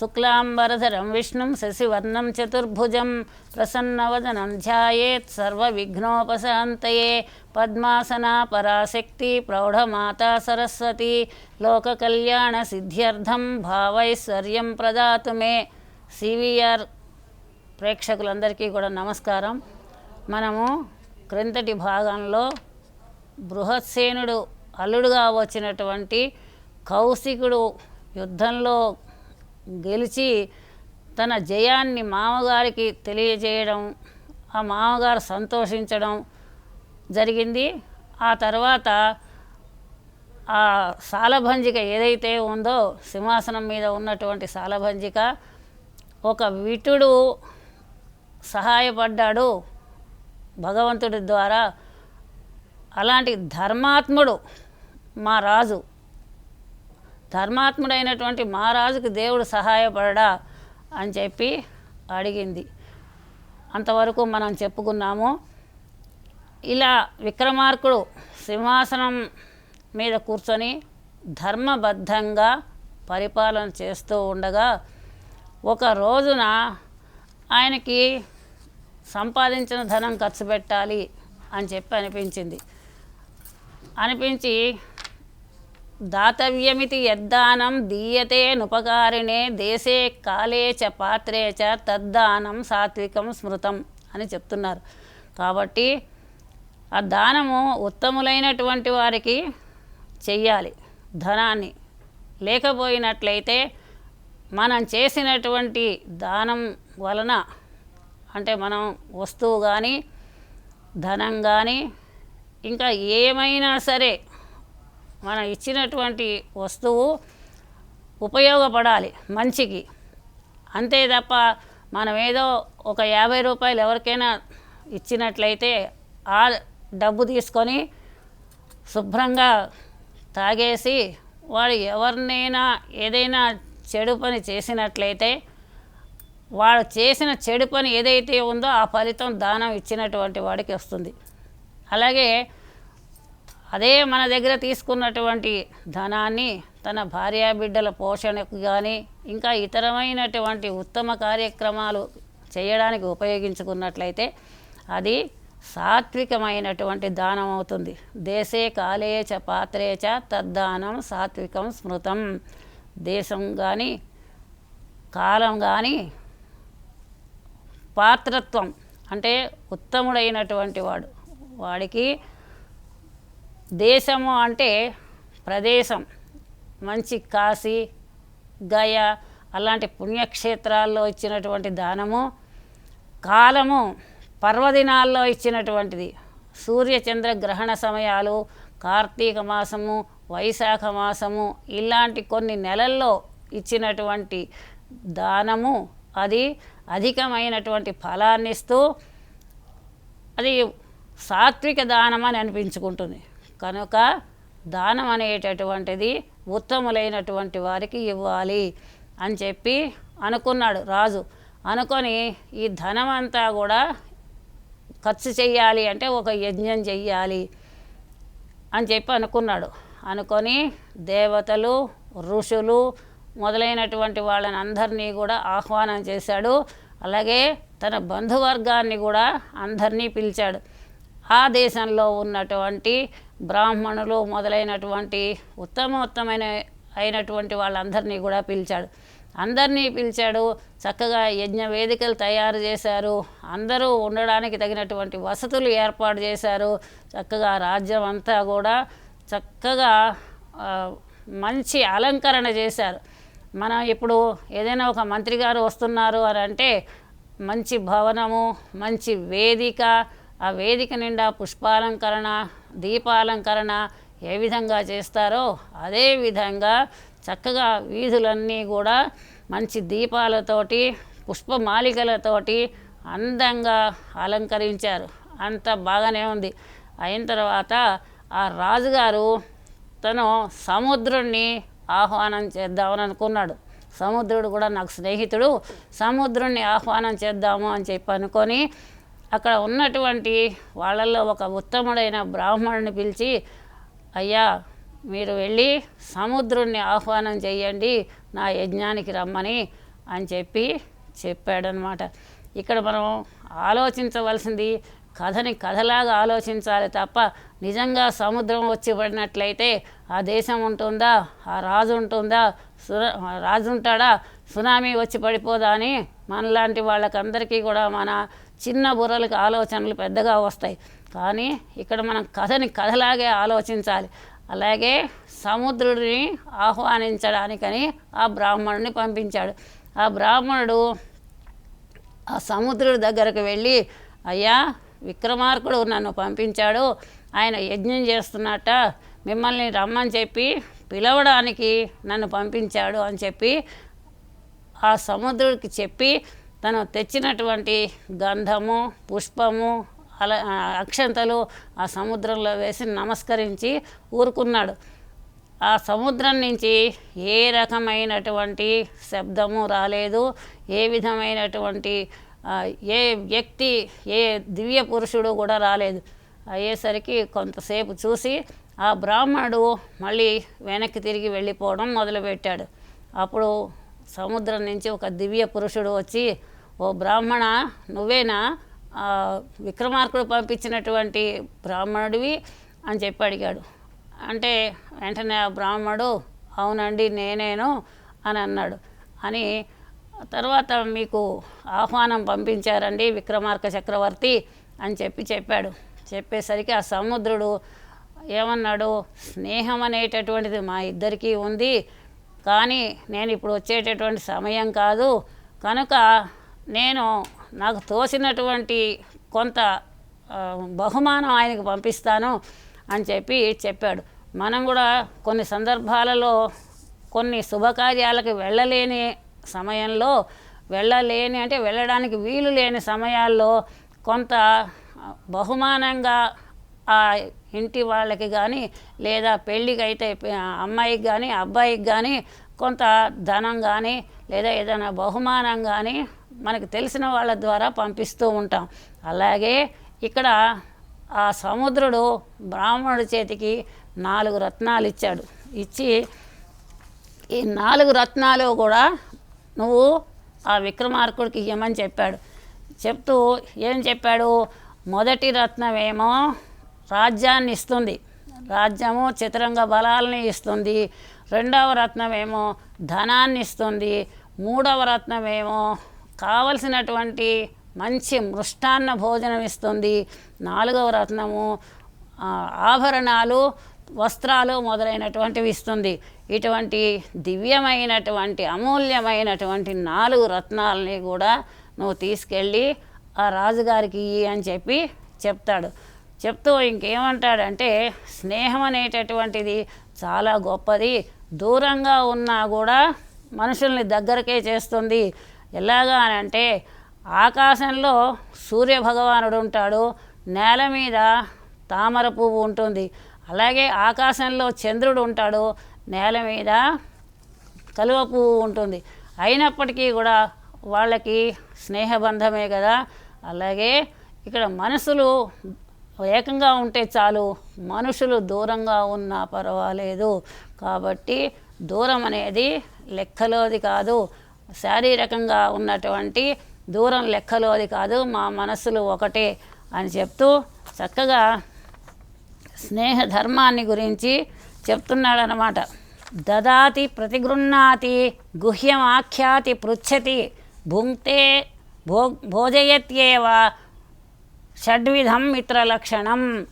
శుక్లాంబరధరం విష్ణుం శశివర్ణం చతుర్భుజం ప్రసన్నవదనం ధ్యాయేత్ సర్వవిఘ్నోపశాంతయే. పద్మాసనా పరాశక్తి ప్రౌఢమాతా సరస్వతి లోకకళ్యాణ సిద్ధ్యర్థం భావైశ్వర్యం ప్రదాతు మే. సివిఆర్ ప్రేక్షకులందరికీ కూడా నమస్కారం. మనము క్రిందటి భాగంలో బృహత్సేనుడు అల్లుడుగా వచ్చినటువంటి కౌశికుడు యుద్ధంలో గెలిచి తన జయాన్ని మామగారికి తెలియజేయడం ఆ మామగారు సంతోషించడం జరిగింది. ఆ తర్వాత ఆ సాలభంజిక ఏదైతే ఉందో సింహాసనం మీద ఉన్నటువంటి సాలభంజిక ఒక విటుడు సహాయపడ్డాడు భగవంతుడి ద్వారా. అలాంటి ధర్మాత్ముడు మా రాజు. ధర్మాత్ముడైనటువంటి మహారాజుకు దేవుడు సహాయపడడా అని చెప్పి అడిగింది. అంతవరకు మనం చెప్పుకున్నాము. ఇలా విక్రమార్కుడు సింహాసనం మీద కూర్చొని ధర్మబద్ధంగా పరిపాలన చేస్తూ ఉండగా ఒక రోజున ఆయనకి సంపాదించిన ధనం ఖర్చు పెట్టాలి అని చెప్పి అనిపించింది. అనిపించి దాతవ్యమితి యద్దానం దీయతే నుపకారిణే దేశే కాలే చ పాత్రే చ తద్దానం సాత్వికం స్మృతం అని చెప్తున్నారు. కాబట్టి ఆ దానము ఉత్తములైనటువంటి వారికి చెయ్యాలి. ధనాన్ని. లేకపోయినట్లయితే మనం చేసినటువంటి దానం వలన అంటే మనం వస్తువు కానీ ధనం కానీ ఇంకా ఏమైనా సరే మనం ఇచ్చినటువంటి వస్తువు ఉపయోగపడాలి మంచికి. అంతే తప్ప మనం ఏదో ఒక యాభై రూపాయలు ఎవరికైనా ఇచ్చినట్లయితే ఆ డబ్బు తీసుకొని శుభ్రంగా తాగేసి వాడు ఎవరినైనా ఏదైనా చెడు పని చేసినట్లయితే వాడు చేసిన చెడు పని ఏదైతే ఉందో ఆ ఫలితం దానం ఇచ్చినటువంటి వాడికి వస్తుంది. అలాగే అదే మన దగ్గర తీసుకున్నటువంటి ధనాన్ని తన భార్యా బిడ్డల పోషణకు కానీ ఇంకా ఇతరమైనటువంటి ఉత్తమ కార్యక్రమాలు చేయడానికి ఉపయోగించుకున్నట్లయితే అది సాత్వికమైనటువంటి దానం అవుతుంది. దేశే కాలే చ పాత్రే చ తద్దానం సాత్వికం స్మృతం. దేశం కానీ కాలం కానీ పాత్రత్వం అంటే ఉత్తముడైనటువంటి వాడు. వాడికి దేశము అంటే ప్రదేశం. మంచి కాశీ గయ అలాంటి పుణ్యక్షేత్రాల్లో ఇచ్చినటువంటి దానము కాలము పర్వదినాల్లో ఇచ్చినటువంటిది. సూర్యచంద్ర గ్రహణ సమయాలు కార్తీక మాసము వైశాఖ మాసము ఇలాంటి కొన్ని నెలల్లో ఇచ్చినటువంటి దానము అది అధికమైనటువంటి ఫలాన్ని ఇస్తూ అది సాత్విక దానం అని అనిపించుకుంటుంది. కనుక దానం అనేటటువంటిది ఉత్తములైనటువంటి వారికి ఇవ్వాలి అని చెప్పి అనుకున్నాడు రాజు. అనుకొని ఈ ధనం అంతా కూడా ఖర్చు చేయాలి అంటే ఒక యజ్ఞం చెయ్యాలి అని చెప్పి అనుకున్నాడు. అనుకొని దేవతలు ఋషులు మొదలైనటువంటి వాళ్ళని అందరినీ కూడా ఆహ్వానం చేశాడు. అలాగే తన బంధువర్గాన్ని కూడా అందరినీ పిలిచాడు. ఆ దేశంలో ఉన్నటువంటి బ్రాహ్మణులు మొదలైనటువంటి ఉత్తమోత్తమైన అయినటువంటి వాళ్ళందరినీ కూడా పిలిచాడు. అందరినీ పిలిచాడు చక్కగా యజ్ఞ వేదికలు తయారు చేశారు అందరూ ఉండడానికి తగినటువంటి వసతులు ఏర్పాటు చేశారు చక్కగా రాజ్యం అంతా కూడా చక్కగా మంచి అలంకరణ చేశారు. మనం ఇప్పుడు ఏదైనా ఒక మంత్రి గారు వస్తున్నారు అని అంటే మంచి భవనము మంచి వేదిక ఆ వేదిక నిండా పుష్పాలంకరణ దీపాలంకరణ ఏ విధంగా చేస్తారో అదే విధంగా చక్కగా వీధులన్నీ కూడా మంచి దీపాలతోటి పుష్పమాలికలతోటి అందంగా అలంకరించారు. అంత బాగానే ఉంది. అయిన తర్వాత ఆ రాజుగారు తను సముద్రుణ్ణి ఆహ్వానం చేద్దామని అనుకున్నాడు. సముద్రుడు కూడా నాకు స్నేహితుడు సముద్రుణ్ణి ఆహ్వానం చేద్దాము అని చెప్పి అనుకొని అక్కడ ఉన్నటువంటి వాళ్ళల్లో ఒక ఉత్తముడైన బ్రాహ్మణుని పిలిచి అయ్యా మీరు వెళ్ళి సముద్రుణ్ణి ఆహ్వానం చేయండి నా యజ్ఞానికి రమ్మని అని చెప్పి చెప్పాడనమాట ఇక్కడ మనం ఆలోచించవలసింది కథని కథలాగా ఆలోచించాలి తప్ప నిజంగా సముద్రం వచ్చి పడినట్లయితే ఆ దేశం ఉంటుందా ఆ రాజు ఉంటుందా సుర రాజు ఉంటాడా సునామీ వచ్చి పడిపోదా అని మనలాంటి వాళ్ళకందరికీ కూడా మన చిన్న బుర్రలకు ఆలోచనలు పెద్దగా వస్తాయి. కానీ ఇక్కడ మనం కథని కథలాగే ఆలోచించాలి. అలాగే సముద్రుడిని ఆహ్వానించడానికని ఆ బ్రాహ్మణుని పంపించాడు. ఆ బ్రాహ్మణుడు ఆ సముద్రుడి దగ్గరకు వెళ్ళి అయ్యా విక్రమార్కుడు నన్ను పంపించాడు. ఆయన యజ్ఞం చేస్తున్నట్ట. మిమ్మల్ని రమ్మని చెప్పి పిలవడానికి నన్ను పంపించాడు అని చెప్పి ఆ సముద్రుడికి చెప్పి తను తెచ్చినటువంటి గంధము పుష్పము అలా అక్షంతలు ఆ సముద్రంలో వేసి నమస్కరించి ఊరుకున్నాడు. ఆ సముద్రం నుంచి ఏ రకమైనటువంటి శబ్దము రాలేదు. ఏ విధమైనటువంటి ఏ వ్యక్తి ఏ దివ్య పురుషుడు కూడా రాలేదు. అయ్యేసరికి కొంతసేపు చూసి ఆ బ్రాహ్మణుడు మళ్ళీ వెనక్కి తిరిగి వెళ్ళిపోవడం మొదలుపెట్టాడు. అప్పుడు సముద్రం నుంచి ఒక దివ్య పురుషుడు వచ్చి ఓ బ్రాహ్మణ నువ్వేనా? విక్రమార్కుడు పంపించినటువంటి బ్రాహ్మణుడివి? అని చెప్పి అడిగాడు. అంటే వెంటనే ఆ బ్రాహ్మణుడు అవునండి నేనేను అని అన్నాడు. అని తర్వాత మీకు ఆహ్వానం పంపించారండి విక్రమార్క చక్రవర్తి అని చెప్పి చెప్పాడు. చెప్పేసరికి ఆ సముద్రుడు ఏమన్నాడు స్నేహం అనేటటువంటిది మా ఇద్దరికీ ఉంది కానీ నేను ఇప్పుడు వచ్చేటటువంటి సమయం కాదు. కనుక నేను నాకు తోసినటువంటి కొంత బహుమానం ఆయనకు పంపిస్తాను అని చెప్పి చెప్పాడు. మనం కూడా కొన్ని సందర్భాలలో కొన్ని శుభకార్యాలకు వెళ్ళలేని సమయంలో వెళ్ళలేని అంటే వెళ్ళడానికి వీలు లేని సమయాల్లో కొంత బహుమానంగా ఆ ఇంటి వాళ్ళకి కానీ లేదా పెళ్ళికి అయితే అమ్మాయికి కానీ అబ్బాయికి కానీ కొంత ధనం కానీ లేదా ఏదైనా బహుమానం కానీ మనకు తెలిసిన వాళ్ళ ద్వారా పంపిస్తూ ఉంటాం. అలాగే ఇక్కడ ఆ సముద్రుడు బ్రాహ్మణుడి చేతికి నాలుగు రత్నాలు ఇచ్చాడు. ఇచ్చి ఈ నాలుగు రత్నాలు కూడా నువ్వు ఆ విక్రమార్కుడికి ఇవ్వమని చెప్పాడు. చెప్తూ ఏం చెప్పాడు? మొదటి రత్నమేమో రాజ్యాన్ని ఇస్తుంది. రాజ్యము చతురంగ బలాలని ఇస్తుంది. రెండవ రత్నమేమో ధనాన్ని ఇస్తుంది. మూడవ రత్నమేమో కావలసినటువంటి మంచి మృష్టాన్న భోజనం ఇస్తుంది. నాలుగవ రత్నము ఆభరణాలు వస్త్రాలు మొదలైనటువంటివి ఇస్తుంది. ఇటువంటి దివ్యమైనటువంటి అమూల్యమైనటువంటి నాలుగు రత్నాలని కూడా నువ్వు తీసుకెళ్ళి ఆ రాజుగారికి ఇయ్యి అని చెప్పి చెప్తాడు. చెప్తూ ఇంకేమంటాడంటే స్నేహం అనేటటువంటిది చాలా గొప్పది. దూరంగా ఉన్నా కూడా మనుషుల్ని దగ్గరకే చేస్తుంది. ఎలాగా అని అంటే ఆకాశంలో సూర్య భగవానుడు ఉంటాడు నేల మీద తామర పువ్వు ఉంటుంది. అలాగే ఆకాశంలో చంద్రుడు ఉంటాడు నేల మీద కలువ పువ్వు ఉంటుంది. అయినప్పటికీ కూడా వాళ్ళకి స్నేహబంధమే కదా. అలాగే ఇక్కడ మనసులు ఏకంగా ఉంటే చాలు మనుషులు దూరంగా ఉన్నా పర్వాలేదు. కాబట్టి దూరం అనేది లెక్కలోది కాదు. శారీరకంగా ఉన్నటువంటి దూరం లెక్కలోది కాదు. మా మనసులు ఒకటే అని చెప్తూ చక్కగా స్నేహ ధర్మాన్ని గురించి చెప్తున్నాడనమాట దదాతి ప్రతిగృహ్ణాతి గుహ్యమాఖ్యాతి పృచ్చతి భుంక్తే భో భోజయత్యేవా షడ్విధం మిత్రలక్షణం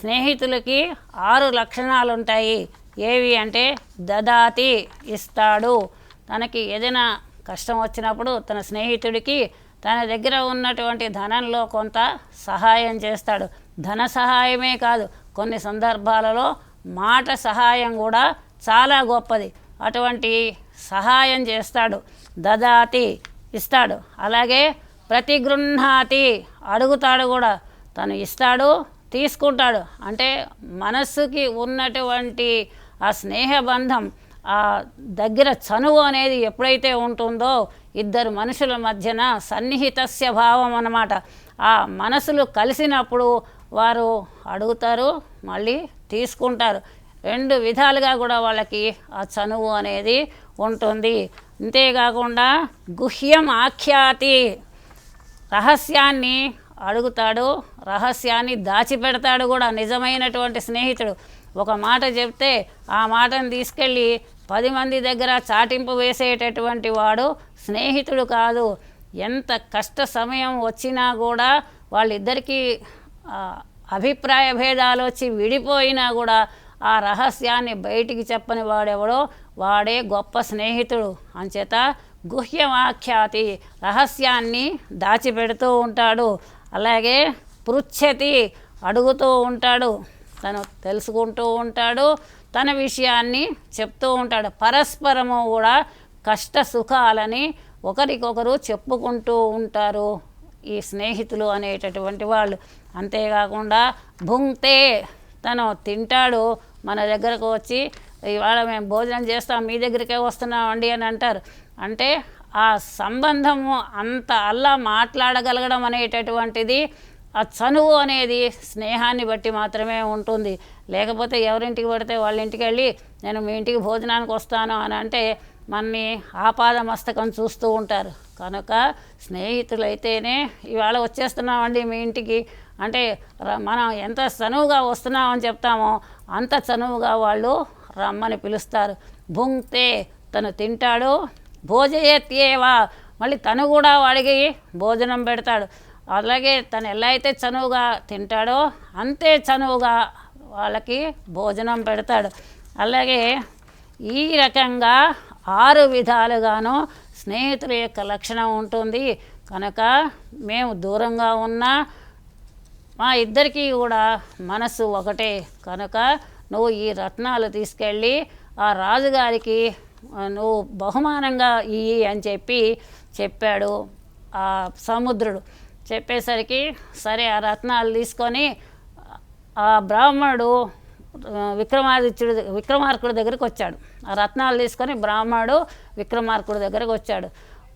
స్నేహితులకి ఆరు లక్షణాలు ఉంటాయి ఏవి అంటే దదాతి ఇస్తాడు. తనకి ఏదైనా కష్టం వచ్చినప్పుడు తన స్నేహితుడికి తన దగ్గర ఉన్నటువంటి ధనంలో కొంత సహాయం చేస్తాడు. ధన సహాయమే కాదు కొన్ని సందర్భాలలో మాట సహాయం కూడా చాలా గొప్పది. అటువంటి సహాయం చేస్తాడు. దదాతి ఇస్తాడు. అలాగే ప్రతిగృహ్ణాతి అడుగుతాడు కూడా. తను ఇస్తాడు తీసుకుంటాడు. అంటే మనస్సుకి ఉన్నటువంటి ఆ స్నేహబంధం ఆ దగ్గర చనువు అనేది ఎప్పుడైతే ఉంటుందో ఇద్దరు మనుషుల మధ్యన సన్నిహితస్య భావం అన్నమాట. ఆ మనసులు కలిసినప్పుడు వారు అడుగుతారు మళ్ళీ తీసుకుంటారు. రెండు విధాలుగా కూడా వాళ్ళకి ఆ చనువు అనేది ఉంటుంది. అంతేకాకుండా గుహ్యం ఆఖ్యాతి రహస్యాన్ని అడుగుతాడు రహస్యాన్ని దాచిపెడతాడు కూడా నిజమైనటువంటి స్నేహితుడు. ఒక మాట చెప్తే ఆ మాటను తీసుకెళ్ళి పది మంది దగ్గర చాటింపు వేసేటటువంటి వాడు స్నేహితుడు కాదు. ఎంత కష్ట సమయం వచ్చినా కూడా వాళ్ళిద్దరికీ అభిప్రాయ భేదాలు వచ్చి విడిపోయినా కూడా ఆ రహస్యాన్ని బయటికి చెప్పని వాడెవడో? వాడే గొప్ప స్నేహితుడు. అంచేత గుహ్యవాఖ్యాతి రహస్యాన్ని దాచిపెడుతూ ఉంటాడు. అలాగే పృచ్ఛతి అడుగుతూ ఉంటాడు. తను తెలుసుకుంటూ ఉంటాడు. తన విషయాన్ని చెప్తూ ఉంటాడు. పరస్పరము కూడా కష్ట సుఖాలని ఒకరికొకరు చెప్పుకుంటూ ఉంటారు ఈ స్నేహితులు అనేటటువంటి వాళ్ళు. అంతేకాకుండా భుంక్తే తను తింటాడు. మన దగ్గరకు వచ్చి ఇవాళ మేము భోజనం చేస్తాం మీ దగ్గరికే వస్తున్నామండి అని అంటారు. అంటే ఆ సంబంధము అంత అల్లా మాట్లాడగలగడం అనేటటువంటిది ఆ చనువు అనేది స్నేహాన్ని బట్టి మాత్రమే ఉంటుంది. లేకపోతే ఎవరింటికి పడితే వాళ్ళ ఇంటికి వెళ్ళి నేను మీ ఇంటికి భోజనానికి వస్తాను అని అంటే మనని ఆపాద మస్తకం చూస్తూ ఉంటారు. కనుక స్నేహితులైతేనే ఇవాళ వచ్చేస్తున్నామండి మీ ఇంటికి. అంటే ర- మనం ఎంత చనువుగా వస్తున్నామని చెప్తామో అంత చనువుగా వాళ్ళు రమ్మని పిలుస్తారు. భుంగ్తే తను తింటాడు భోజయత్యేవా? మళ్ళీ తను కూడా వాడికి భోజనం పెడతాడు. అలాగే తను ఎలా అయితే చనువుగా తింటాడో అంతే చనువుగా వాళ్ళకి భోజనం పెడతాడు. అలాగే ఈ రకంగా ఆరు విధాలుగాను స్నేహితుల యొక్క లక్షణం ఉంటుంది. కనుక మేము దూరంగా ఉన్నా మా ఇద్దరికీ కూడా మనసు ఒకటే. కనుక నువ్వు ఈ రత్నాలు తీసుకెళ్ళి ఆ రాజుగారికి నువ్వు బహుమానంగా ఇయ్యి అని చెప్పి చెప్పాడు ఆ సముద్రుడు. చెప్పేసరికి సరే ఆ రత్నాలు తీసుకొని ఆ బ్రాహ్మణుడు విక్రమాదిత్యుడు విక్రమార్కుడి దగ్గరికి వచ్చాడు. ఆ రత్నాలు తీసుకొని బ్రాహ్మణుడు విక్రమార్కుడి దగ్గరికి వచ్చాడు.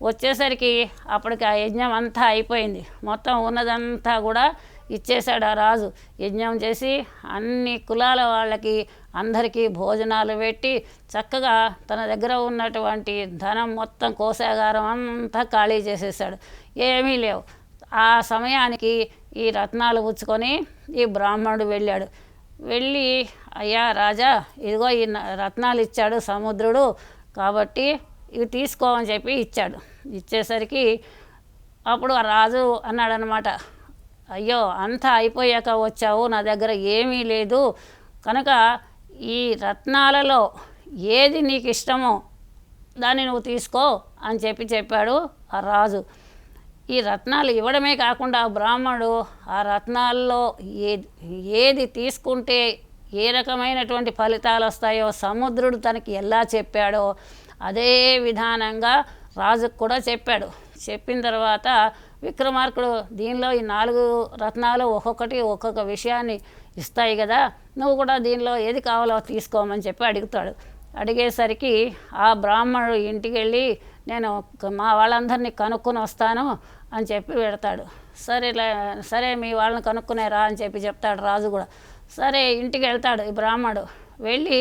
వచ్చేసరికి అప్పటికి ఆ యజ్ఞం అంతా అయిపోయింది. మొత్తం ఉన్నదంతా కూడా ఇచ్చేశాడు ఆ రాజు? యజ్ఞం చేసి అన్ని కులాల వాళ్ళకి అందరికీ భోజనాలు పెట్టి చక్కగా తన దగ్గర ఉన్నటువంటి ధనం మొత్తం కోశాగారం అంతా ఖాళీ చేసేసాడు ఏమీ లేవు. ఆ సమయానికి ఈ రత్నాలు పుచ్చుకొని ఈ బ్రాహ్మణుడు వెళ్ళాడు. వెళ్ళి అయ్యా రాజా ఇదిగో ఈ రత్నాలు ఇచ్చాడు సముద్రుడు కాబట్టి ఇవి తీసుకోమని చెప్పి ఇచ్చాడు. ఇచ్చేసరికి అప్పుడు ఆ రాజు అన్నాడనమాట అయ్యో అంతా అయిపోయాక వచ్చావు నా దగ్గర ఏమీ లేదు. కనుక ఈ రత్నాలలో ఏది నీకు ఇష్టమో దాన్ని నువ్వు తీసుకో అని చెప్పి చెప్పాడు ఆ రాజు. ఈ రత్నాలు ఇవ్వడమే కాకుండా ఆ బ్రాహ్మణుడు ఆ రత్నాల్లో ఏది ఏది తీసుకుంటే ఏ రకమైనటువంటి ఫలితాలు వస్తాయో సముద్రుడు తనకి ఎలా చెప్పాడో అదే విధానంగా రాజుకు కూడా చెప్పాడు. చెప్పిన తర్వాత విక్రమార్కుడు దీనిలో ఈ నాలుగు రత్నాలు ఒక్కొక్కటి ఒక్కొక్క విషయాన్ని ఇస్తాయి కదా నువ్వు కూడా దీనిలో ఏది కావాలో తీసుకోమని చెప్పి అడుగుతాడు. అడిగేసరికి ఆ బ్రాహ్మణుడు ఇంటికి వెళ్ళి నేను మా వాళ్ళందరినీ కనుక్కొని వస్తాను అని చెప్పి పెడతాడు సరేలే సరే మీ వాళ్ళని కనుక్కునేరా అని చెప్పి చెప్తాడు రాజు కూడా. సరే ఇంటికి వెళ్తాడు ఈ బ్రాహ్మణుడు. వెళ్ళి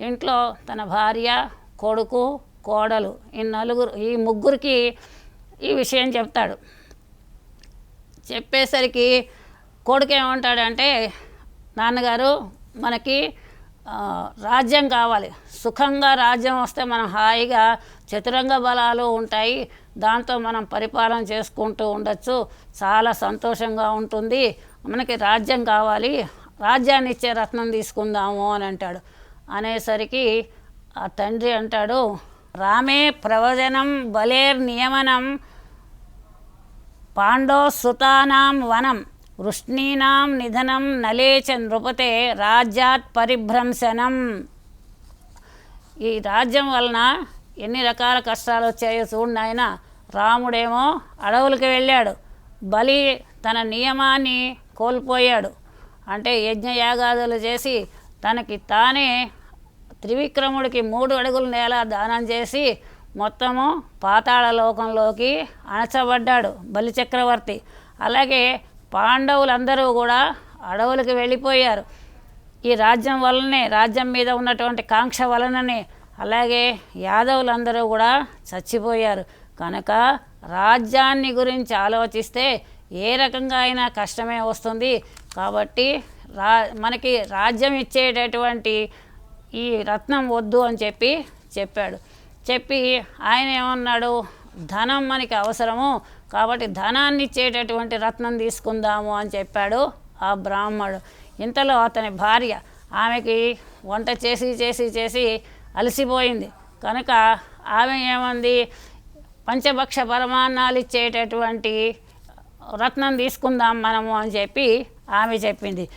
ఇంట్లో తన భార్య కొడుకు కోడలు ఈ నలుగురు ఈ ముగ్గురికి ఈ విషయం చెప్తాడు. చెప్పేసరికి కొడుకు ఏమంటాడంటే నాన్నగారు మనకి రాజ్యం కావాలి. సుఖంగా రాజ్యం వస్తే మనం హాయిగా చతురంగ బలాలు ఉంటాయి. దాంతో మనం పరిపాలన చేసుకుంటూ ఉండొచ్చు. చాలా సంతోషంగా ఉంటుంది. మనకి రాజ్యం కావాలి. రాజ్యాన్ని ఇచ్చే రత్నం తీసుకుందాము అని అంటాడు. అనేసరికి ఆ తండ్రి అంటాడు రామే ప్రవచనం బలేర్ నియమనం పాండోసుతానాం వనం వృష్ణీనాం నిధనం నలేచ నృపతే రాజ్యాత్ పరిభ్రంశనం ఈ రాజ్యం వలన ఎన్ని రకాల కష్టాలు వచ్చాయో చూడండి ఆయన రాముడేమో అడవులకు వెళ్ళాడు. బలి తన నియమాన్ని కోల్పోయాడు. అంటే యజ్ఞయాగాదులు చేసి తనకి తానే త్రివిక్రముడికి మూడు అడుగుల నేల దానం చేసి మొత్తము పాతాళ లోకంలోకి అణచబడ్డాడు బలిచక్రవర్తి అలాగే పాండవులందరూ కూడా అడవులకు వెళ్ళిపోయారు. ఈ రాజ్యం వలనే రాజ్యం మీద ఉన్నటువంటి కాంక్ష వలననే అలాగే యాదవులందరూ కూడా చచ్చిపోయారు. కనుక రాజ్యాన్ని గురించి ఆలోచిస్తే ఏ రకంగా అయినా కష్టమే వస్తుంది. కాబట్టి రా మనకి రాజ్యం ఇచ్చేటటువంటి ఈ రత్నం వద్దు అని చెప్పి చెప్పాడు. చెప్పి ఆయన ఏమన్నాడు? ధనం మనకి అవసరము కాబట్టి ధనాన్ని ఇచ్చేటటువంటి రత్నం తీసుకుందాము అని చెప్పాడు ఆ బ్రాహ్మడు. ఇంతలో అతని భార్య ఆమెకి వంట చేసి చేసి చేసి అలసిపోయింది. కనుక ఆమె ఏమంది? పంచభక్ష పరమాన్నాలు ఇచ్చేటటువంటి రత్నం తీసుకుందాం మనము అని చెప్పి ఆమె చెప్పింది.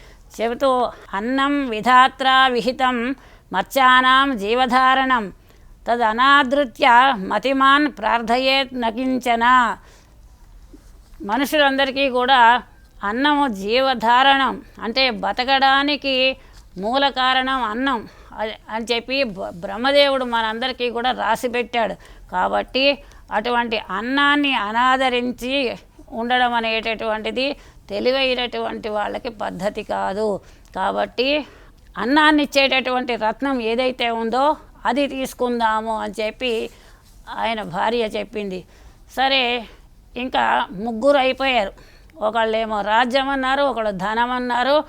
చెబుతూ అన్నం విధాత్ర విహితం మత్స్యానం జీవధారణం తదనాదృత్య మతిమాన్ ప్రార్థయేత్ నకించన. మనుషులందరికీ కూడా అన్నము జీవధారణం అంటే బతకడానికి మూల కారణం అన్నం అని చెప్పి బ్రహ్మదేవుడు మనందరికీ కూడా రాసి పెట్టాడు. కాబట్టి అటువంటి అన్నాన్ని అనాదరించి ఉండడం అనేటటువంటిది తెలివైనటువంటి వాళ్ళకి పద్ధతి కాదు. కాబట్టి అన్నాన్ని ఇచ్చేటటువంటి రత్నం ఏదైతే ఉందో అది తీసుకుందాము అని చెప్పి ఆయన భార్య చెప్పింది. సరే ఇంకా ముగ్గురు అయిపోయారు. ఒకళ్ళేమో రాజ్యం అన్నారు ఒకళ్ళు ధనం అన్నారు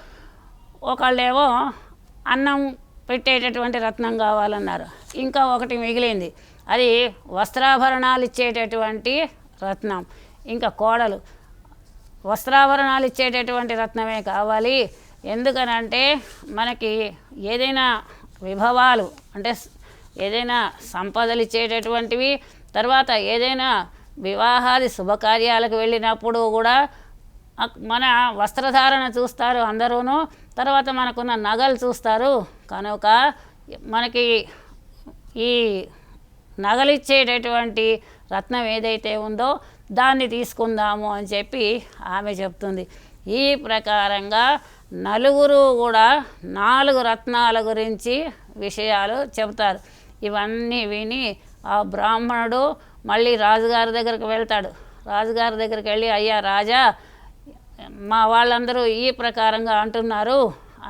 ఒకళ్ళేమో అన్నం పెట్టేటటువంటి రత్నం కావాలన్నారు. ఇంకా ఒకటి మిగిలింది. అది వస్త్రాభరణాలు ఇచ్చేటటువంటి రత్నం ఇంకా కోడలు. వస్త్రాభరణాలు ఇచ్చేటటువంటి రత్నమే కావాలి. ఎందుకనంటే మనకి ఏదైనా విభవాలు అంటే ఏదైనా సంపదలు ఇచ్చేటటువంటివి తర్వాత ఏదైనా వివాహాది శుభకార్యాలకు వెళ్ళినప్పుడు కూడా మన వస్త్రధారణ చూస్తారు అందరూను తర్వాత మనకున్న నగలు చూస్తారు. కనుక మనకి ఈ నగలిచ్చేటటువంటి రత్నం ఏదైతే ఉందో దాన్ని తీసుకుందాము అని చెప్పి ఆమె చెప్తుంది. ఈ ప్రకారంగా నలుగురు కూడా నాలుగు రత్నాల గురించి విషయాలు చెబుతారు. ఇవన్నీ విని ఆ బ్రాహ్మణుడు మళ్ళీ రాజుగారి దగ్గరికి వెళ్తాడు. రాజుగారి దగ్గరికి వెళ్ళి అయ్యా రాజా మా వాళ్ళందరూ ఈ ప్రకారంగా అంటున్నారు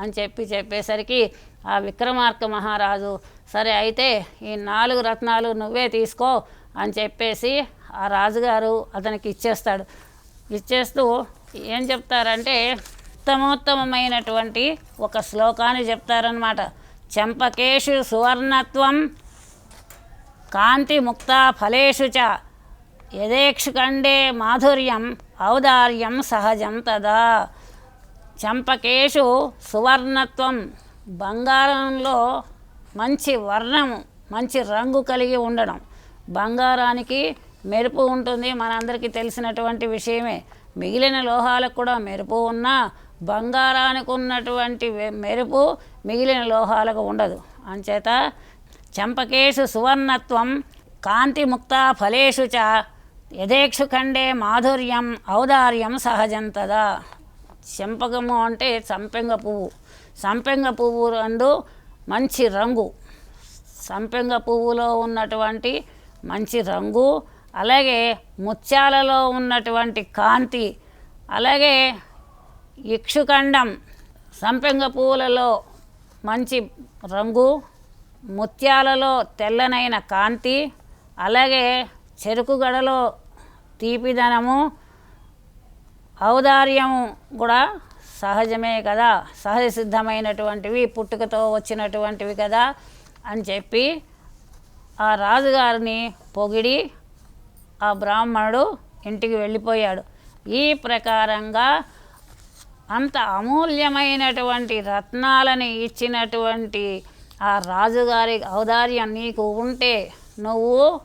అని చెప్పి చెప్పేసరికి ఆ విక్రమార్క మహారాజు సరే అయితే ఈ నాలుగు రత్నాలు నువ్వే తీసుకో అని చెప్పేసి ఆ రాజుగారు అతనికి ఇచ్చేస్తాడు. ఇచ్చేస్తూ ఏం చెప్తారంటే ఉత్తమోత్తమమైనటువంటి ఒక శ్లోకాన్ని చెప్తారనమాట చెంపకేషు సువర్ణత్వం కాంతి ముక్త ఫలేషు చ యథేక్షుకండే మాధుర్యం ఔదార్యం సహజం తదా. చంపకేషు సువర్ణత్వం బంగారంలో మంచి వర్ణము మంచి రంగు కలిగి ఉండడం. బంగారానికి మెరుపు ఉంటుంది మనందరికీ తెలిసినటువంటి విషయమే. మిగిలిన లోహాలకు కూడా మెరుపు ఉన్నా బంగారానికి ఉన్నటువంటి మెరుపు మిగిలిన లోహాలకు ఉండదు. అంచేత చంపకేషు సువర్ణత్వం కాంతిముక్త ఫలేషు చ యథేక్షు ఖండే మాధుర్యం ఔదార్యం సహజం తదా చెంపకము అంటే సంపెంగ పువ్వు. సంపెంగ పువ్వు అందు మంచి రంగు. సంపెంగ పువ్వులో ఉన్నటువంటి మంచి రంగు అలాగే ముత్యాలలో ఉన్నటువంటి కాంతి అలాగే ఇక్షుఖండం సంపెంగ పువ్వులలో మంచి రంగు ముత్యాలలో తెల్లనైన కాంతి అలాగే చెరుకు గడలో తీపిదనము ఔదార్యము కూడా సహజమే కదా సహజ సిద్ధమైనటువంటివి పుట్టుకతో వచ్చినటువంటివి కదా అని చెప్పి ఆ రాజుగారిని పొగిడి ఆ బ్రాహ్మణుడు ఇంటికి వెళ్ళిపోయాడు. ఈ ప్రకారంగా అంత అమూల్యమైనటువంటి రత్నాలని ఇచ్చినటువంటి ఆ రాజుగారి ఔదార్యం నీకు ఉంటే నువ్వు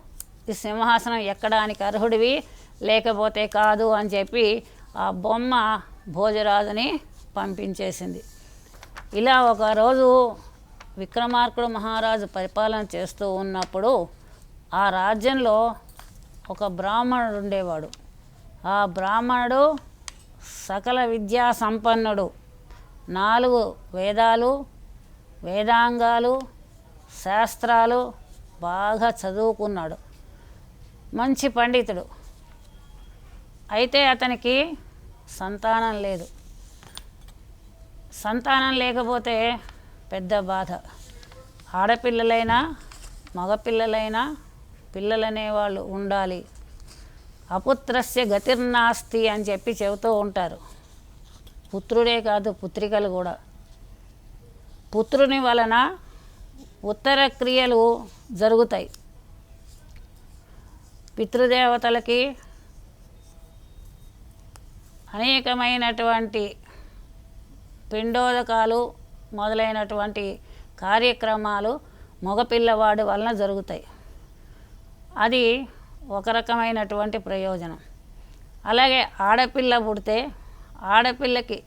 ఈ సింహాసనం ఎక్కడానికి అర్హుడివి? లేకపోతే కాదు అని చెప్పి ఆ బొమ్మ భోజరాజుని పంపించేసింది. ఇలా ఒకరోజు విక్రమార్కుడు మహారాజు పరిపాలన చేస్తూ ఉన్నప్పుడు ఆ రాజ్యంలో ఒక బ్రాహ్మణుడు ఉండేవాడు. ఆ బ్రాహ్మణుడు సకల విద్యా సంపన్నుడు. నాలుగు వేదాలు వేదాంగాలు శాస్త్రాలు బాగా చదువుకున్నాడు. మంచి పండితుడు. అయితే అతనికి సంతానం లేదు. సంతానం లేకపోతే పెద్ద బాధ. ఆడపిల్లలైనా మగపిల్లలైనా పిల్లలనేవాళ్ళు ఉండాలి. అపుత్రస్య గతిర్నాస్తి అని చెప్పి చెబుతూ ఉంటారు. పుత్రుడే కాదు పుత్రికలు కూడా. పుత్రుని వలన ఉత్తర క్రియలు జరుగుతాయి. పితృదేవతలకి అనేకమైనటువంటి పిండోదకాలు మొదలైనటువంటి కార్యక్రమాలు మగపిల్లవాడి వలన జరుగుతాయి. అది ఒక రకమైనటువంటి ప్రయోజనం. అలాగే ఆడపిల్ల పుడితే ఆడపిల్లకి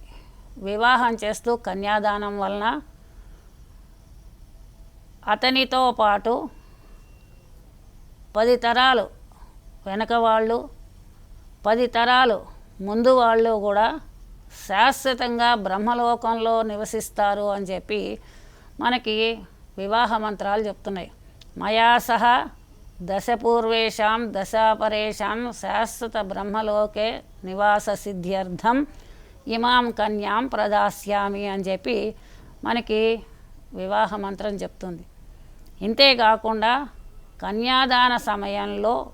వివాహం చేస్తూ కన్యాదానం వలన అతనితో పాటు పది తరాలు వెనక వాళ్ళు పది తరాలు ముందు వాళ్ళు కూడా శాశ్వతంగా బ్రహ్మలోకంలో నివసిస్తారు అని చెప్పి మనకి వివాహ మంత్రాలు చెప్తున్నాయి. మయా సహా దశపూర్వేషాం దశాపరేషాం శాశ్వత బ్రహ్మలోకే నివాస సిద్ధ్యర్థం ఇమాం కన్యాం ప్రదాస్యామి అని చెప్పి మనకి వివాహ మంత్రం చెప్తుంది. ఇంతేకాకుండా కన్యాదాన సమయంలో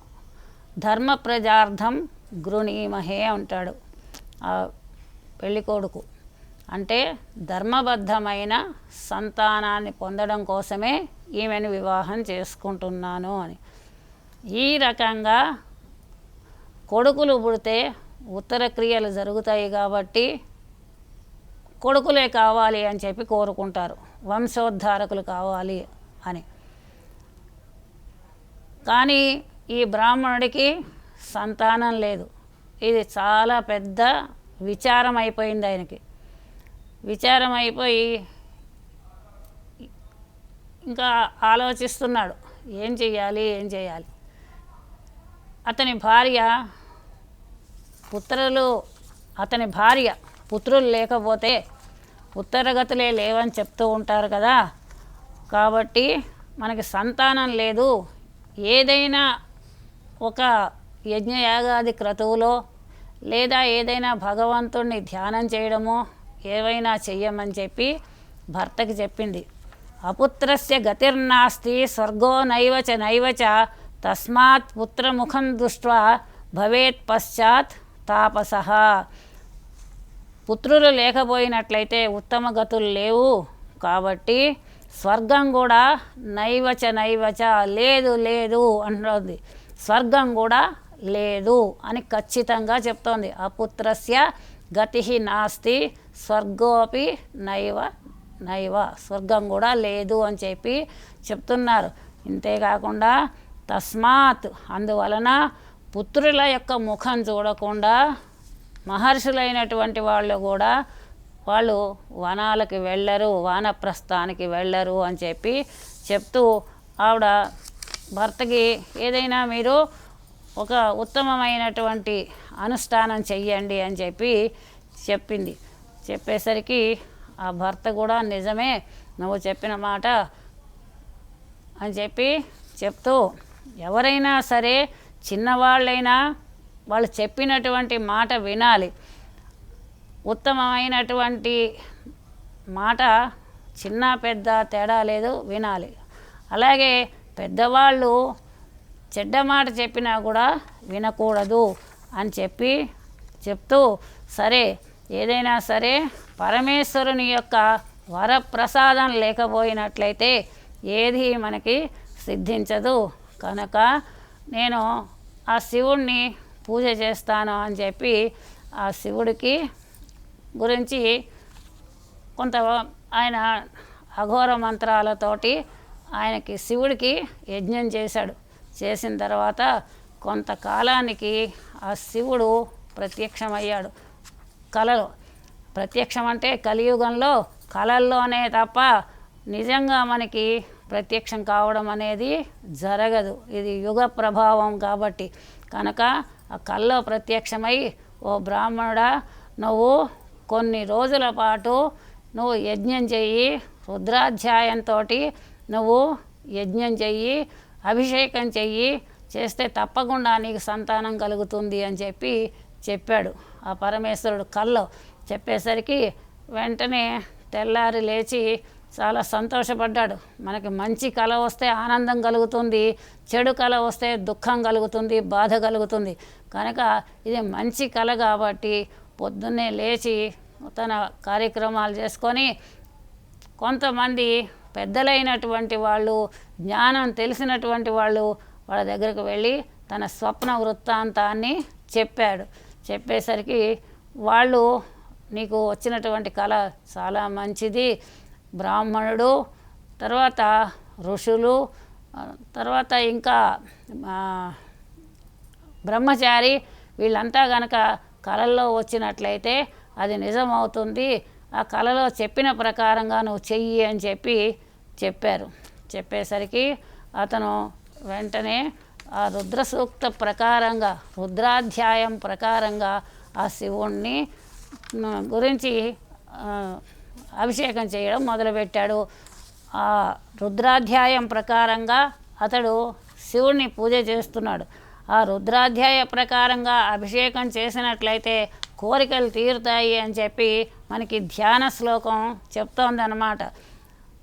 ధర్మ ప్రజార్థం గృణీమహే అంటాడు ఆ పెళ్ళికొడుకు. అంటే ధర్మబద్ధమైన సంతానాన్ని పొందడం కోసమే ఈమెను వివాహం చేసుకుంటున్నాను అని. ఈ రకంగా కొడుకులు పుడితే ఉత్తర క్రియలు జరుగుతాయి కాబట్టి కొడుకులే కావాలి అని చెప్పి కోరుకుంటారు. వంశోద్ధారకులు కావాలి అని. కానీ ఈ బ్రాహ్మణుడికి సంతానం లేదు. ఇది చాలా పెద్ద విచారం అయిపోయింది ఆయనకి. విచారం అయిపోయి ఇంకా ఆలోచిస్తున్నాడు. ఏం చెయ్యాలి ఏం చేయాలి? అతని భార్య పుత్రులు అతని భార్య పుత్రులు లేకపోతే ఉత్తరగతులే లేవని చెప్తూ ఉంటారు కదా. కాబట్టి మనకి సంతానం లేదు. ఏదైనా ఒక యజ్ఞయాగాది క్రతువులో లేదా ఏదైనా భగవంతుణ్ణి ధ్యానం చేయడమో ఏవైనా చెయ్యమని చెప్పి భర్తకి చెప్పింది. అపుత్రస్య గతిర్నాస్తి స్వర్గో నైవచ నైవచ తస్మాత్ పుత్రముఖం దృష్ట్వా భవేత్ పశ్చాత్ తాపస. పుత్రులు లేకపోయినట్లయితే ఉత్తమ గతులు లేవు. కాబట్టి స్వర్గం కూడా నైవచ నైవచ లేదు లేదు అంటుంది. స్వర్గం కూడా లేదు అని ఖచ్చితంగా చెప్తోంది. అపుత్రస్య గతి నాస్తి స్వర్గోపి నైవ నైవ స్వర్గం కూడా లేదు అని చెప్పి చెప్తున్నారు. ఇంతేకాకుండా తస్మాత్. అందువలన పుత్రుల యొక్క ముఖం చూడకుండా మహర్షులైనటువంటి వాళ్ళు కూడా వాళ్ళు వనాలకి వెళ్ళరు వానప్రస్థానికి వెళ్ళరు అని చెప్పి చెప్తూ ఆవిడ భర్తకి ఏదైనా మీరు ఒక ఉత్తమమైనటువంటి అనుష్ఠానం చెయ్యండి అని చెప్పి చెప్పింది. చెప్పేసరికి ఆ భర్త కూడా నిజమే నువ్వు చెప్పిన మాట అని చెప్పి చెప్తూ ఎవరైనా సరే చిన్నవాళ్ళైనా వాళ్ళు చెప్పినటువంటి మాట వినాలి. ఉత్తమమైనటువంటి మాట చిన్న పెద్ద తేడా లేదు వినాలి. అలాగే పెద్దవాళ్ళు చెడ్డ మాట చెప్పినా కూడా వినకూడదు అని చెప్పి చెప్తూ సరే ఏదైనా సరే పరమేశ్వరుని యొక్క వరప్రసాదం లేకపోయినట్లయితే ఏది మనకి సిద్ధించదు. కనుక నేను ఆ శివుణ్ణి పూజ చేస్తాను అని చెప్పి ఆ శివుడికి గురించి కొంత ఆయన అఘోర మంత్రాలతోటి ఆయనకి శివుడికి యజ్ఞం చేశాడు. చేసిన తర్వాత కొంతకాలానికి ఆ శివుడు ప్రత్యక్షమయ్యాడు. కళలో ప్రత్యక్షం అంటే కలియుగంలో కళల్లోనే తప్ప నిజంగా మనకి ప్రత్యక్షం కావడం అనేది జరగదు. ఇది యుగ ప్రభావం కాబట్టి. కనుక ఆ కల్లో ప్రత్యక్షమై ఓ బ్రాహ్మణుడా నువ్వు కొన్ని రోజుల పాటు నువ్వు యజ్ఞం చెయ్యి రుద్రాధ్యాయంతో నువ్వు యజ్ఞం చెయ్యి అభిషేకం చెయ్యి చేస్తే తప్పకుండా నీకు సంతానం కలుగుతుంది అని చెప్పి చెప్పాడు ఆ పరమేశ్వరుడు కల్లో. చెప్పేసరికి వెంటనే తెల్లారి లేచి చాలా సంతోషపడ్డాడు. మనకి మంచి కళ వస్తే ఆనందం కలుగుతుంది చెడు కళ వస్తే దుఃఖం కలుగుతుంది బాధ కలుగుతుంది. కనుక ఇది మంచి కళ కాబట్టి పొద్దున్నే లేచి తన కార్యక్రమాలు చేసుకొని కొంతమంది పెద్దలైనటువంటి వాళ్ళు జ్ఞానం తెలిసినటువంటి వాళ్ళు వాళ్ళ దగ్గరకు వెళ్ళి తన స్వప్న వృత్తాంతాన్ని చెప్పాడు. చెప్పేసరికి వాళ్ళు నీకు వచ్చినటువంటి కళ చాలా మంచిది. బ్రాహ్మణుడు తర్వాత ఋషులు తర్వాత ఇంకా బ్రహ్మచారి వీళ్ళంతా గనక కళల్లో వచ్చినట్లయితే అది నిజమవుతుంది. ఆ కళలో చెప్పిన ప్రకారంగా నువ్వు చెయ్యి అని చెప్పి చెప్పారు. చెప్పేసరికి అతను వెంటనే ఆ రుద్ర సూక్త ప్రకారంగా రుద్రాధ్యాయం ప్రకారంగా ఆ శివుణ్ణి గురించి అభిషేకం చేయడం మొదలుపెట్టాడు. ఆ రుద్రాధ్యాయం ప్రకారంగా అతడు శివుణ్ణి పూజ చేస్తున్నాడు. ఆ రుద్రాధ్యాయ ప్రకారంగా అభిషేకం చేసినట్లయితే కోరికలు తీరుతాయి అని చెప్పి మనకి ధ్యాన శ్లోకం చెప్తోందనమాట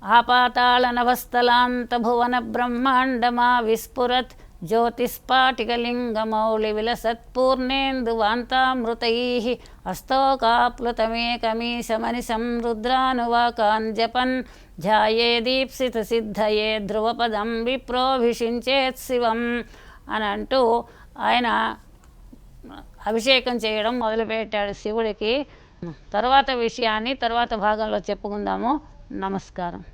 ఆపాతాళ నవస్థలాంత భువన బ్రహ్మాండమా విస్ఫురత్ జ్యోతిస్పాటికలింగమౌళి విలసత్పూర్ణేందువాంతామృతై హస్తోకాప్లుతమేకమీశమనిశం రుద్రానువాకాన్ జపన్ ధ్యాయే దీప్సిత సిద్ధయే ధ్రువపదం విప్రోభిషించేత్ శివం అని అంటూ ఆయన అభిషేకం చేయడం మొదలుపెట్టాడు శివుడికి. తర్వాత విషయాన్ని తర్వాత భాగంలో చెప్పుకుందాము. నమస్కారం.